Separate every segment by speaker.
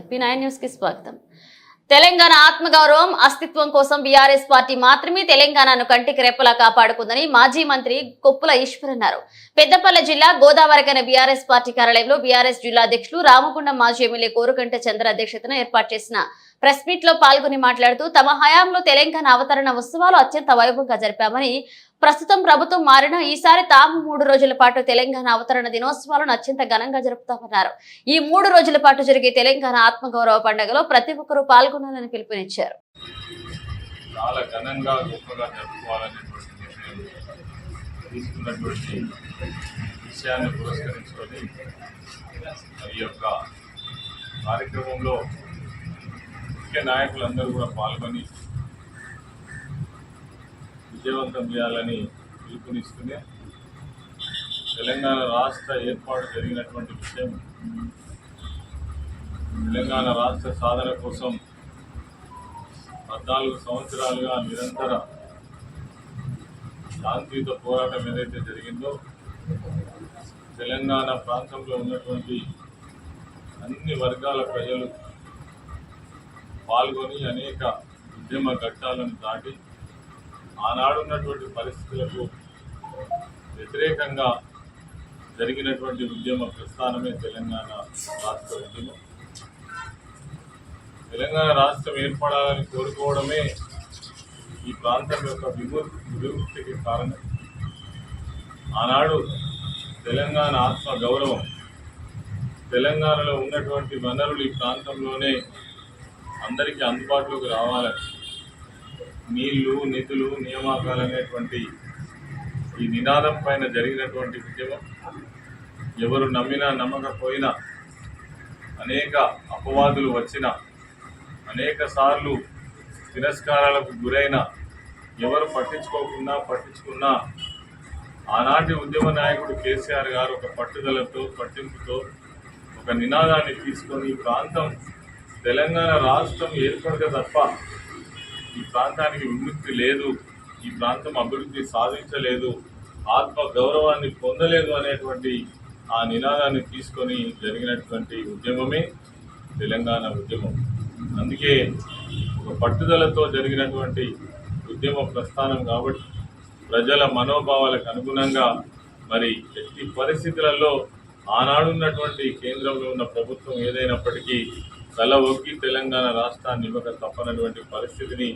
Speaker 1: నమస్తే P nine న్యూస్కి స్వాగతం. తెలంగాణ ఆత్మగౌరవం అస్తిత్వం కోసం బీఆర్ఎస్ పార్టీ మాత్రమే తెలంగాణను కంటికి రెప్పలా కాపాడుకుందని మాజీ మంత్రి కొప్పుల ఈశ్వర్ అన్నారు. పెద్దపల్లి జిల్లా గోదావరికైన బీఆర్ఎస్ పార్టీ కార్యాలయంలో బీఆర్ఎస్ జిల్లా అధ్యక్షులు రామగుండం మాజీ ఎమ్మెల్యే కోరుకంట చంద్ర అధ్యక్షతన ఏర్పాటు చేసిన ప్రెస్ మీట్లో పాల్గొని మాట్లాడుతూ తమ హయాంలో తెలంగాణ అవతరణ ఉత్సవాలు అత్యంత వైభవంగా జరిపామని ప్రస్తుతం ప్రభుత్వం మారిన ఈసారి తాము మూడు రోజుల పాటు తెలంగాణ అవతరణ దినోత్సవాలను అత్యంత ఘనంగా జరుపుతామన్నారు. ఈ మూడు రోజుల పాటు జరిగే తెలంగాణ ఆత్మగౌరవ పండుగలో ప్రతి ఒక్కరూ పాల్గొనాలని పిలుపునిచ్చారు.
Speaker 2: చాలా ఘనంగా గొప్పగా జరుపుకోవాలనేటువంటి నిర్ణయం తీసుకున్నటువంటి విషయాన్ని పురస్కరించుకొని ఈ యొక్క కార్యక్రమంలో ముఖ్య నాయకులందరూ కూడా పాల్గొని విజయవంతం చేయాలని పిలుపునిస్తూనే తెలంగాణ రాష్ట్ర ఏర్పాటు జరిగినటువంటి విషయం తెలంగాణ రాష్ట్ర సాధన కోసం పద్నాలుగు సంవత్సరాలుగా నిరంతర శాంతియుత పోరాటం ఏదైతే జరిగిందో తెలంగాణ ప్రాంతంలో ఉన్నటువంటి అన్ని వర్గాల ప్రజలు పాల్గొని అనేక ఉద్యమ ఘట్టాలను దాటి ఆనాడున్నటువంటి పరిస్థితులకు వ్యతిరేకంగా జరిగినటువంటి ఉద్యమ ప్రస్థానమే తెలంగాణ రాష్ట్ర ఉద్యమం. తెలంగాణ రాష్ట్రం ఏర్పడాలని కోరుకోవడమే ఈ ప్రాంతం యొక్క విముక్తి విముక్తికి కారణం. ఆనాడు తెలంగాణ ఆత్మ గౌరవం తెలంగాణలో ఉన్నటువంటి వనరులు ఈ ప్రాంతంలోనే అందరికీ అందుబాటులోకి రావాలని నీళ్ళు నిధులు నియామకాలు అనేటువంటి ఈ నినాదం పైన జరిగినటువంటి ఉద్యమం. ఎవరు నమ్మినా నమ్మకపోయినా అనేక అపవాదులు వచ్చిన అనేక సార్లు తిరస్కారాలకు గురైన ఎవరు పట్టించుకోకుండా పట్టించుకున్నా ఆనాటి ఉద్యమ నాయకుడు కేసీఆర్ గారు ఒక పట్టుదలతో పట్టింపుతో ఒక నినాదాన్ని తీసుకొని ఈ ప్రాంతం తెలంగాణ రాష్ట్రం ఏర్పడక తప్ప ఈ ప్రాంతానికి విముక్తి లేదు ఈ ప్రాంతం అభివృద్ధి సాధించలేదు ఆత్మ గౌరవాన్ని పొందలేదు అనేటువంటి ఆ నినాదాన్ని తీసుకొని జరిగినటువంటి ఉద్యమమే తెలంగాణ ఉద్యమం. అందుకే ఒక పట్టుదలతో జరిగినటువంటి ఉద్యమ ప్రస్థానం కాబట్టి ప్రజల మనోభావాలకు అనుగుణంగా మరి ఎట్టి పరిస్థితులలో ఆనాడున్నటువంటి కేంద్రంలో ఉన్న ప్రభుత్వం ఏదైనప్పటికీ తల ఒగ్గి తెలంగాణ రాష్ట్రాన్ని ఇవ్వక తప్పనటువంటి పరిస్థితిని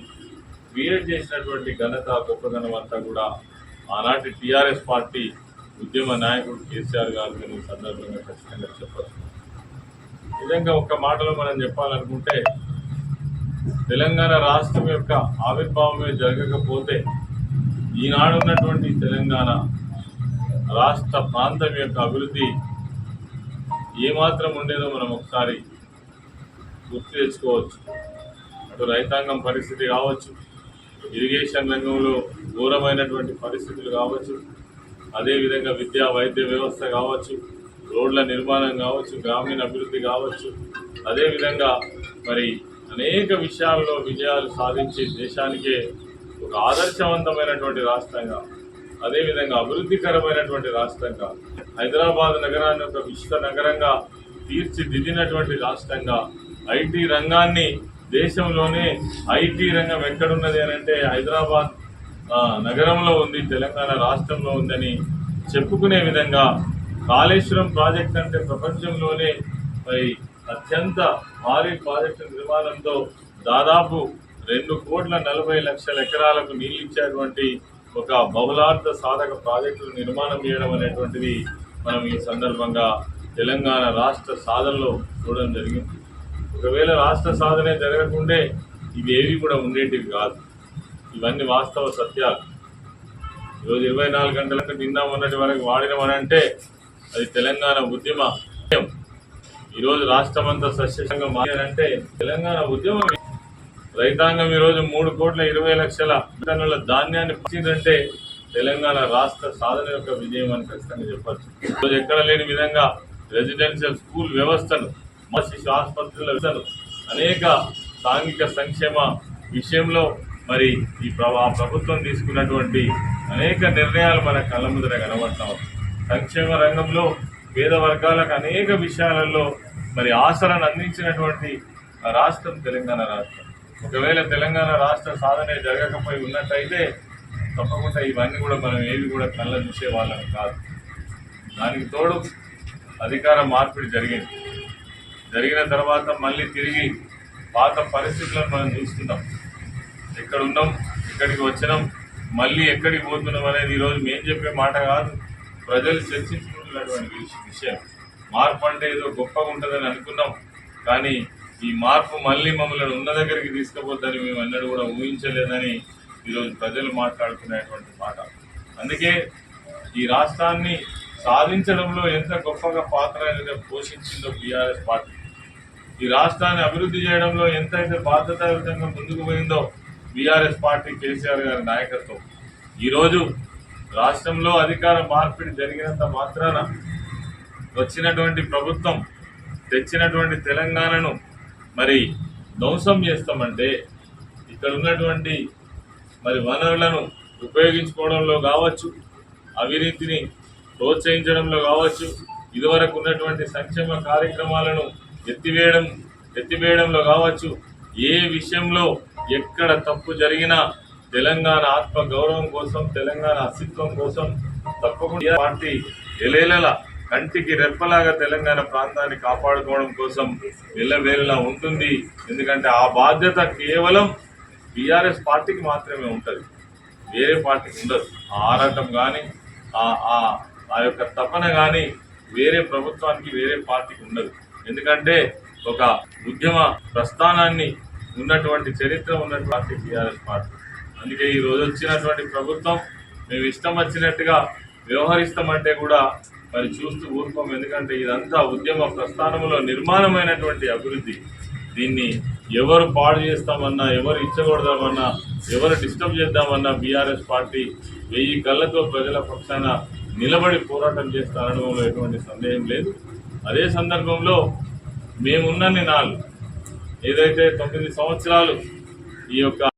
Speaker 2: క్రియేట్ చేసినటువంటి ఘనత గొప్పదనం అంతా కూడా ఆనాటి టీఆర్ఎస్ పార్టీ ఉద్యమ నాయకుడు కేసీఆర్ గారు ఈ సందర్భంగా ఖచ్చితంగా చెప్పచ్చు. నిజంగా ఒక్క మాటలో మనం చెప్పాలనుకుంటే తెలంగాణ రాష్ట్రం యొక్క ఆవిర్భావమే జరగకపోతే ఈనాడు ఉన్నటువంటి తెలంగాణ రాష్ట్ర ప్రాంతం యొక్క అభివృద్ధి ఏమాత్రం ఉండేదో మనం ఒకసారి గుర్తు తెచ్చుకోవచ్చు. అటు రైతాంగం పరిస్థితి కావచ్చు ఇరిగేషన్ రంగంలో ఘోరమైనటువంటి పరిస్థితులు కావచ్చు అదేవిధంగా విద్యా వైద్య వ్యవస్థ కావచ్చు రోడ్ల నిర్మాణం కావచ్చు గ్రామీణ అభివృద్ధి కావచ్చు అదేవిధంగా మరి అనేక విషయాల్లో విజయాలు సాధించి దేశానికే ఒక ఆదర్శవంతమైనటువంటి రాష్ట్రంగా అదేవిధంగా అభివృద్ధికరమైనటువంటి రాష్ట్రంగా హైదరాబాద్ నగరాన్ని ఒక విశ్వ నగరంగా తీర్చిదిద్దినటువంటి రాష్ట్రంగా ఐటీ రంగాన్ని దేశంలోనే ఐటీ రంగం ఎక్కడున్నది అని అంటే హైదరాబాద్ నగరంలో ఉంది తెలంగాణ రాష్ట్రంలో ఉందని చెప్పుకునే విధంగా కాళేశ్వరం ప్రాజెక్ట్ అంటే ప్రపంచంలోనే మరి అత్యంత భారీ ప్రాజెక్టు నిర్మాణంతో దాదాపు రెండు కోట్ల నలభై లక్షల ఎకరాలకు నీళ్ళు ఇచ్చేటువంటి ఒక బహుళార్థ సాధక ప్రాజెక్టులు నిర్మాణం చేయడం అనేటువంటిది మనం ఈ సందర్భంగా తెలంగాణ రాష్ట్ర సాధనలో చూడడం జరిగింది. ఒకవేళ రాష్ట్ర సాధనే జరగకుండే ఇవేవి కూడా ఉండేటివి కాదు. ఇవన్నీ వాస్తవ సత్యాలు. ఈరోజు ఇరవై నాలుగు గంటలకు నిన్న మొన్నటి వరకు వాడినమనంటే అది తెలంగాణ ఉద్యమ. ఈరోజు రాష్ట్రం అంతా సస్యసంగా మారంటే తెలంగాణ ఉద్యమం రైతాంగం ఈరోజు మూడు కోట్ల ఇరవై లక్షల టన్నుల ధాన్యాన్ని పంచిందంటే తెలంగాణ రాష్ట్ర సాధన యొక్క విజయం అని ఖచ్చితంగా చెప్పచ్చు. ఈరోజు ఎక్కడ లేని విధంగా రెసిడెన్షియల్ స్కూల్ వ్యవస్థను శిశు ఆసుపత్రుల అనేక సాంఘిక సంక్షేమ విషయంలో మరి ఈ ప్ర- ఆ ప్రభుత్వం తీసుకున్నటువంటి అనేక నిర్ణయాలు మన కళ్ళ ముందర కనబడతాం సంక్షేమ రంగంలో పేద వర్గాలకు అనేక విషయాలలో మరి ఆసరను అందించినటువంటి రాష్ట్రం తెలంగాణ రాష్ట్రం. ఒకవేళ తెలంగాణ రాష్ట్ర సాధనే జరగకపోయి ఉన్నట్టయితే తప్పకుండా ఇవన్నీ కూడా మనం ఏవి కూడా కళ్ళ చూసే వాళ్ళం కాదు. దానికి తోడు అధికార మార్పిడి జరిగింది. జరిగిన తర్వాత మళ్ళీ తిరిగి పాత పరిస్థితులను మనం చూస్తున్నాం. ఎక్కడ ఉన్నాం ఎక్కడికి వచ్చినాం మళ్ళీ ఎక్కడికి పోతున్నాం అనేది ఈరోజు మేము చెప్పే మాట కాదు. ప్రజలు చర్చించుకుంటున్నటువంటి విషయం. మార్పు అంటే ఏదో గొప్పగా ఉంటుందని అనుకున్నాం. కానీ ఈ మార్పు మళ్ళీ మమ్మల్ని ఉన్న దగ్గరికి తీసుకుపోద్దని మేము అన్నడు కూడా ఊహించలేదని ఈరోజు ప్రజలు మాట్లాడుతున్నటువంటి మాట. అందుకే ఈ రాష్ట్రాన్ని సాధించడంలో ఎంత గొప్పగా పాత్ర అనేది పోషించిందో బీఆర్ఎస్ పార్టీ ఈ రాష్ట్రాన్ని అభివృద్ధి చేయడంలో ఎంతైతే బాధ్యతాయుతంగా ముందుకు పోయిందో బీఆర్ఎస్ పార్టీ కేసీఆర్ గారి నాయకత్వం. ఈరోజు రాష్ట్రంలో అధికార మార్పిడి జరిగినంత మాత్రాన వచ్చినటువంటి ప్రభుత్వం తెచ్చినటువంటి తెలంగాణను మరి ధ్వంసం చేస్తామంటే ఇక్కడ ఉన్నటువంటి మరి వనరులను ఉపయోగించుకోవడంలో కావచ్చు అవినీతిని ప్రోత్సహించడంలో కావచ్చు ఇదివరకు ఉన్నటువంటి సంక్షేమ కార్యక్రమాలను ఎత్తివేయడం ఎత్తివేయడంలో కావచ్చు ఏ విషయంలో ఎక్కడ తప్పు జరిగినా తెలంగాణ ఆత్మ గౌరవం కోసం తెలంగాణ అస్తిత్వం కోసం తప్పకుండా పార్టీ ఎలేలల కంటికి రెప్పలాగా తెలంగాణ ప్రాంతాన్ని కాపాడుకోవడం కోసం ఎల్లవేళలా ఉంటుంది. ఎందుకంటే ఆ బాధ్యత కేవలం బీఆర్ఎస్ పార్టీకి మాత్రమే ఉంటుంది. వేరే పార్టీకి ఉండదు. ఆ ఆరాటం కానీ ఆ ఆ- ఆ యొక్క తపన కానీ వేరే ప్రభుత్వానికి వేరే పార్టీకి ఉండదు. ఎందుకంటే ఒక ఉద్యమ ప్రస్థానాన్ని ఉన్నటువంటి చరిత్ర ఉన్నటువంటి టీఆర్ఎస్ పార్టీ. అందుకే ఈ రోజు వచ్చినటువంటి ప్రభుత్వం మేము ఇష్టం వచ్చినట్టుగా వ్యవహరిస్తామంటే కూడా మరి చూస్తూ ఊరుకోం ఎందుకంటే ఇదంతా ఉద్యమ ప్రస్థానంలో నిర్మాణమైనటువంటి అభివృద్ధి. దీన్ని ఎవరు పాడు చేస్తామన్నా ఎవరు ఇచ్చకూడదామన్నా ఎవరు డిస్టర్బ్ చేద్దామన్నా బీఆర్ఎస్ పార్టీ వెయ్యి కళ్ళతో ప్రజల పక్షాన నిలబడి పోరాటం చేస్తారనడంలో ఎటువంటి సందేహం లేదు. అదే సందర్భంలో మేమున్నన్ని నాళ్ళు ఏదైతే తొమ్మిది సంవత్సరాలు ఈ యొక్క